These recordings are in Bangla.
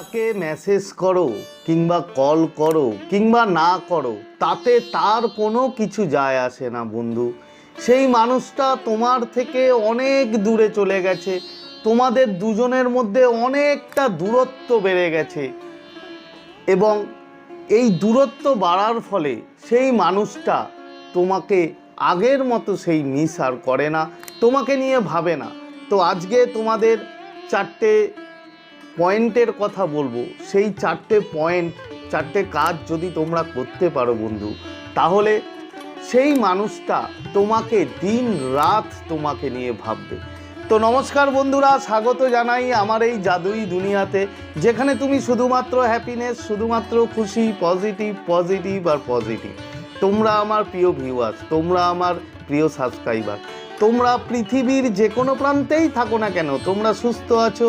যাকে মেসেজ করো কিংবা কল করো কিংবা না করো, তাতে তার কোনো কিছু যায় আসে না বন্ধু। সেই মানুষটা তোমার থেকে অনেক দূরে চলে গেছে, তোমাদের দুজনের মধ্যে অনেকটা দূরত্ব বেড়ে গেছে এবং এই দূরত্ব বাড়ার ফলে সেই মানুষটা তোমাকে আগের মতো সেই মিস আর করে না, তোমাকে নিয়ে ভাবে না। তো আজকে তোমাদের চারটে পয়েন্টের কথা বলব, সেই চারটে পয়েন্ট, চারটে কাজ যদি তোমরা করতে পারো বন্ধু, তাহলে সেই মানুষটা তোমাকে দিন রাত তোমাকে নিয়ে ভাববে। তো নমস্কার বন্ধুরা, স্বাগত জানাই আমার এই জাদুই দুনিয়াতে, যেখানে তুমি শুধুমাত্র হ্যাপিনেস শুধুমাত্র খুশি পজিটিভ পজিটিভ আর পজিটিভ তোমরা আমার প্রিয় ভিউয়ার্স তোমরা আমার প্রিয় সাবস্ক্রাইবার তোমরা পৃথিবীর যে কোনো প্রান্তেই থাকো না কেন, তোমরা সুস্থ আছো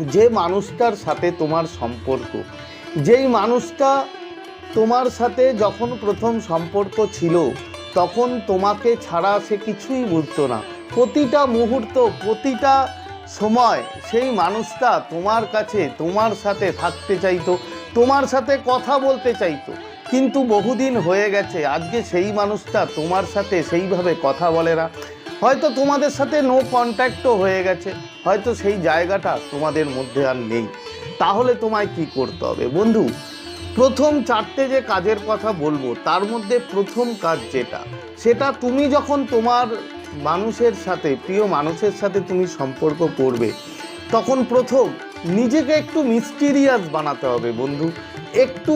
যে মানুষটার সাথে তোমার সম্পর্ক, যেই মানুষটা তোমার সাথে যখন প্রথম সম্পর্ক ছিল, তখন তোমাকে ছাড়া সে কিছুই বুঝতো না। প্রতিটা মুহূর্ত, প্রতিটা সময় সেই মানুষটা তোমার কাছে, তোমার সাথে থাকতে চাইতো, তোমার সাথে কথা বলতে চাইতো। কিন্তু বহুদিন হয়ে গেছে, আজকে সেই মানুষটা তোমার সাথে সেইভাবে কথা বলে না। হয়তো তোমাদের সাথে নো কন্ট্যাক্টও হয়ে গেছে, হয়তো সেই জায়গাটা তোমাদের মধ্যে আর নেই। তাহলে তোমায় কি করতে হবে? বন্ধু, প্রথম চারটে যে কাজের কথা বলব, তার মধ্যে প্রথম কাজ যেটা, সেটা তুমি যখন তোমার মানুষের সাথে, প্রিয় মানুষের সাথে তুমি সম্পর্ক করবে, তখন প্রথম নিজেকে একটু মিস্টিরিয়াস বানাতে হবে বন্ধু, একটু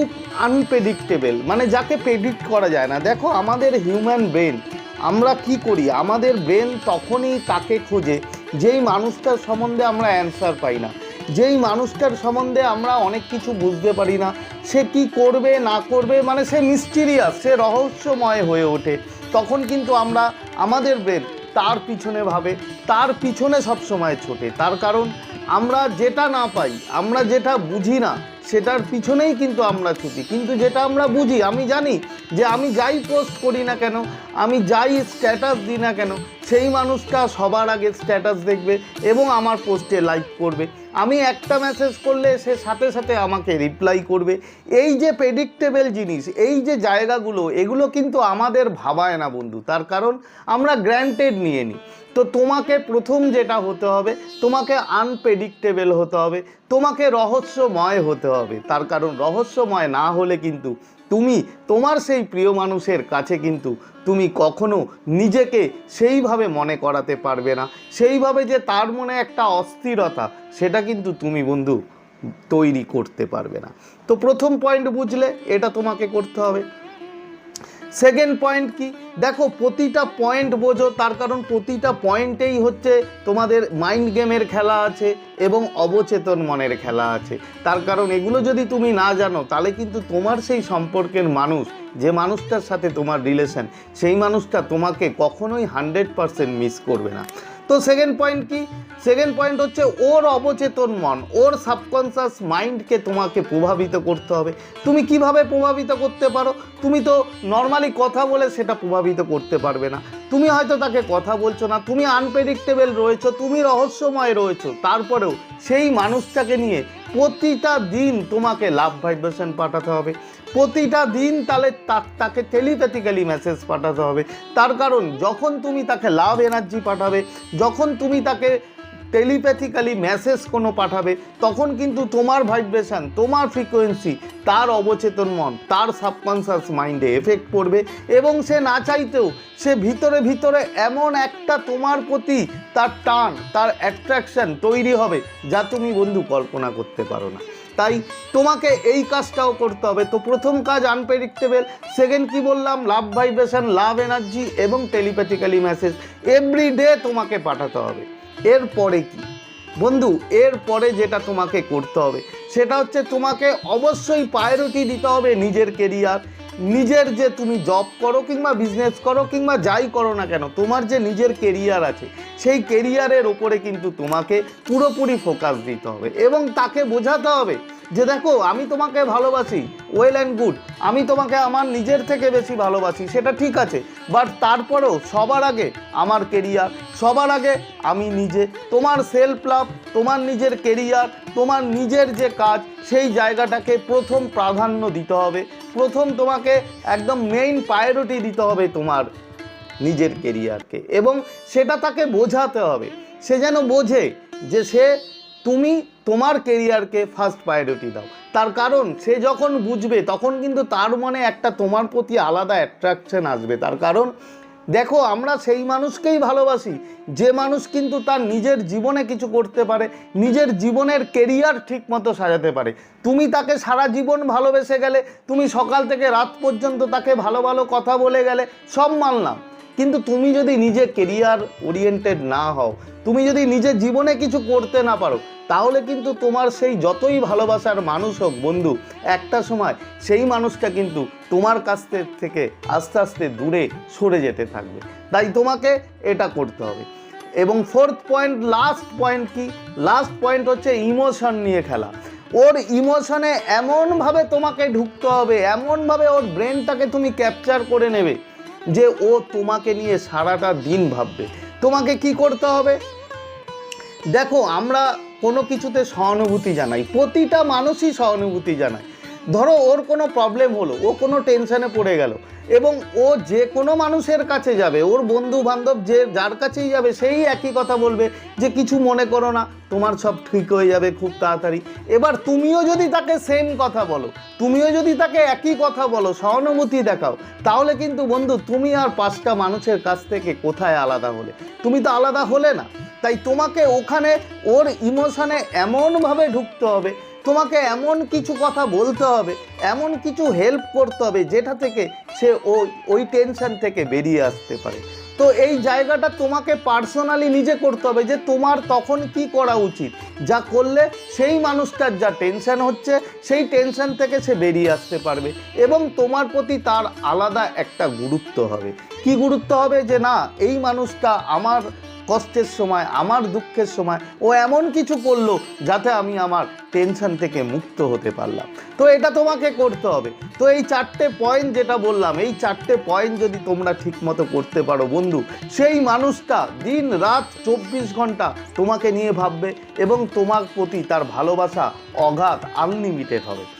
আনপ্রেডিক্টেবল মানে যাকে প্রেডিক্ট করা যায় না। দেখো, আমাদের হিউম্যান ব্রেন আমরা কি করি? আমাদের ব্রেন তখনই তাকে খোঁজে? যেই মানুষটার সম্বন্ধে আমরা অ্যান্সার পাই না। যেই মানুষটার সম্বন্ধে আমরা অনেক কিছু বুঝতে পারি না, সে কি করবে, না করবে মানে সে মিস্টিরিয়াস সে রহস্যময় হয়ে ওঠে। তখন কিন্তু আমরা, আমাদের ব্রেন তার পিছনে ভাবে, তার পিছনে সবসময় ছোটে। তার কারণ, আমরা যেটা না পাই, আমরা যেটা বুঝি না সেটার পিছনেই কিন্তু আমরা ছুটি। কিন্তু যেটা আমরা বুঝি, আমি জানি যে আমি যাই পোস্ট করি না কেন, আমি যাই স্ট্যাটাস দিই না কেন, সেই মানুষটা সবার আগে স্ট্যাটাস দেখবে এবং আমার পোস্টে লাইক করবে। আমি একটা মেসেজ করলে সে সাথে সাথে আমাকে রিপ্লাই করবে। এই যে প্রেডিক্টেবল জিনিস, এই যে জায়গাগুলো, এগুলো কিন্তু আমাদের ভাবায় না বন্ধু। তার কারণ আমরা গ্র্যান্টেড নিয়ে নিই। তো তোমাকে প্রথম যেটা হতে হবে, তোমাকে আনপ্রেডিক্টেবল হতে হবে, তোমাকে রহস্যময় হতে হবে। তার কারণ রহস্যময় না হলে কিন্তু তুমি, তোমার সেই প্রিয় মানুষের কাছে কিন্তু তুমি কখনো নিজেকে সেইভাবে মনে করাতে পারবে না। সেইভাবে যে তার মনে একটা অস্থিরতা, সেটা কিন্তু তুমি বন্ধু তৈরি করতে পারবে না। তো প্রথম পয়েন্ট বুঝলে, এটা তোমাকে করতে হবে। সেকেন্ড পয়েন্ট কি? দেখো, প্রতিটা পয়েন্ট বোঝো, তার কারণ প্রতিটা পয়েন্টেই হচ্ছে তোমাদের মাইন্ড গেমের খেলা আছে এবং অবচেতন মনের খেলা আছে। তার কারণ এগুলো যদি তুমি না জানো, তাহলে কিন্তু তোমার সেই সম্পর্কের মানুষ, যে মানুষটার সাথে তোমার রিলেশন সেই মানুষটা তোমাকে কখনোই হান্ড্রেড পারসেন্ট মিস করবে না। তো সেকেন্ড পয়েন্ট কি? সেকেন্ড পয়েন্ট হচ্ছে ওর অবচেতন মন ওর সাবকনসিয়াস মাইন্ডকে তোমাকে প্রভাবিত করতে হবে। তুমি কীভাবে প্রভাবিত করতে পারো? তুমি তো নর্মালি কথা বলে সেটা প্রভাবিত করতে পারবে না। তুমি হয়তো তাকে কথা বলছো না, তুমি আনপ্রেডিক্টেবল রয়েছো, তুমি রহস্যময় রয়েছো, তারপরেও সেই মানুষটাকে নিয়ে প্রতিটা দিন তোমাকে লাভ ভাইব্রেশন পাঠাতে হবে। প্রতিটা দিন তাহলে তাকে টেলিপ্যাথিক্যালি মেসেজ পাঠাতে হবে। তার কারণ, যখন তুমি তাকে লাভ এনার্জি পাঠাবে, যখন তুমি তাকে টেলিপ্যাথিক্যালি মেসেজ কোনো পাঠাবে, তখন কিন্তু তোমার ভাইব্রেশান, তোমার ফ্রিকোয়েন্সি, তার অবচেতন মন, তার সাবকনসিয়াস মাইন্ডে এফেক্ট পড়বে এবং সে না চাইতেও সে ভিতরে ভিতরে এমন একটা তোমার প্রতি তার টান, তার অ্যাট্রাকশন তৈরি হবে যা তুমি বন্ধু কল্পনা করতে পারো না। তাই তোমাকে এই কাজটাও করতে হবে। তো প্রথম কাজ আনপ্রেডিক্টেবল সেকেন্ড কি বললাম? লাভ ভাইব্রেশন লাভ এনার্জি এবং টেলিপ্যাথিক্যালি মেসেজ এভরি ডে তোমাকে পাঠাতে হবে। এরপরে কি? বন্ধু এরপরে যেটা তোমাকে করতে হবে, সেটা হচ্ছে তোমাকে অবশ্যই প্রায়োরিটি দিতে হবে নিজের কেরিয়ার নিজের যে তুমি জব করো কিংবা বিজনেস করো কিংবা যাই করো না কেন, তোমার যে নিজের কেরিয়ার আছে, সেই কেরিয়ারের ওপরে কিন্তু তোমাকে পুরোপুরি ফোকাস দিতে হবে এবং তাকে বোঝাতে হবে যে দেখো, আমি তোমাকে ভালোবাসি ওয়েল অ্যান্ড গুড আমি তোমাকে আমার নিজের থেকে বেশি ভালোবাসি, সেটা ঠিক আছে। বাট তারপরেও সবার আগে আমার কেরিয়ার সবার আগে আমি নিজে, তোমার সেলফ লাভ তোমার নিজের কেরিয়ার তোমার নিজের যে কাজ, সেই জায়গাটাকে প্রথম প্রাধান্য দিতে হবে। প্রথম তোমাকে একদম মেইন প্রায়োরিটি দিতে হবে তোমার নিজের কেরিয়ারকে এবং সেটা তাকে বোঝাতে হবে। সে যেন বোঝে যে সে তুমি তোমার কেরিয়ারকে ফার্স্ট প্রায়োরিটি দাও। তার কারণ, সে যখন বুঝবে, তখন কিন্তু তার মনে একটা তোমার প্রতি আলাদা অ্যাট্রাকশন আসবে। তার কারণ, দেখো, আমরা সেই মানুষকেই ভালোবাসি। যে মানুষ কিন্তু তার নিজের জীবনে কিছু করতে পারে, নিজের জীবনের কেরিয়ার ঠিক মতো সাজাতে পারে। তুমি তাকে সারা জীবন ভালোবেসে গেলে, তুমি সকাল থেকে রাত পর্যন্ত তাকে ভালো ভালো কথা বলে গেলে, সব মানলাম। কিন্তু তুমি যদি নিজে কেরিয়ার ওরিয়েন্টেড না হও, তুমি যদি নিজের জীবনে কিছু করতে না পারো, তাহলে কিন্তু তোমার সেই যতই ভালোবাসার মানুষ হোক, বন্ধু, একটা সময় সেই মানুষটা কিন্তু তোমার কাছ থেকে আস্তে আস্তে দূরে সরে যেতে থাকবে। তাই তোমাকে এটা করতে হবে। এবং ফোর্থ পয়েন্ট লাস্ট পয়েন্ট কি? লাস্ট পয়েন্ট হচ্ছে ইমোশন নিয়ে খেলা। ওর ইমোশনে এমনভাবে তোমাকে ঢুকতে হবে, এমনভাবে ওর ব্রেনটাকে তুমি ক্যাপচার করে নেবে যে ও তোমাকে নিয়ে সারাটা দিন ভাববে। তোমাকে কি করতে হবে? দেখো, আমরা কোনো কিছুতে সহানুভূতি জানাই, প্রতিটা মানুষই সহানুভূতি জানায়। ধরো ওর কোনো প্রবলেম হলো, ও কোনো টেনশনে পড়ে গেল, এবং ও যে কোনো মানুষের কাছে যাবে, ওর বন্ধু বান্ধব যে যার কাছেই যাবে, সেই একই কথা বলবে যে কিছু মনে করো না, তোমার সব ঠিক হয়ে যাবে খুব তাড়াতাড়ি। এবার তুমিও যদি তাকে সেম কথা বলো, তুমিও যদি তাকে একই কথা বলো, সহানুভূতি দেখাও, তাহলে কিন্তু বন্ধু তুমি আর পাঁচটা মানুষের কাছ থেকে কোথায় আলাদা হলে? তুমি তো আলাদা হলে না। তাই তোমাকে ওখানে ওর ইমোশনে এমনভাবে ঢুকতে হবে তোমাকে এমন কিছু কথা বলতে হবে, এমন কিছু হেল্প করতে হবে যেটা থেকে সে ওই ওই টেনশন থেকে বেরিয়ে আসতে পারে। তো এই জায়গাটা তোমাকে পার্সোনালি নিজে করতে হবে যে তোমার তখন কি করা উচিত। যা করলে সেই মানুষটার যা টেনশন হচ্ছে, সেই টেনশন থেকে সে বেরিয়ে আসতে পারবে এবং তোমার প্রতি তার আলাদা একটা গুরুত্ব হবে। কি গুরুত্ব হবে? যে না, এই মানুষটা আমার কষ্টের সময়, আমার দুঃখের সময়, ও এমন কিছু করল যাতে আমি আমার টেনশন থেকে মুক্ত হতে পারলাম। তো এটা তোমাকে করতে হবে। তো এই চারটে পয়েন্ট যেটা বললাম, এই চারটে পয়েন্ট যদি তোমরা ঠিকমতো করতে পারো বন্ধু, সেই মানুষটা দিন রাত চব্বিশ ঘণ্টা তোমাকে নিয়ে ভাববে এবং তোমার প্রতি তার ভালোবাসা অগাধ আনলিমিটেড হবে।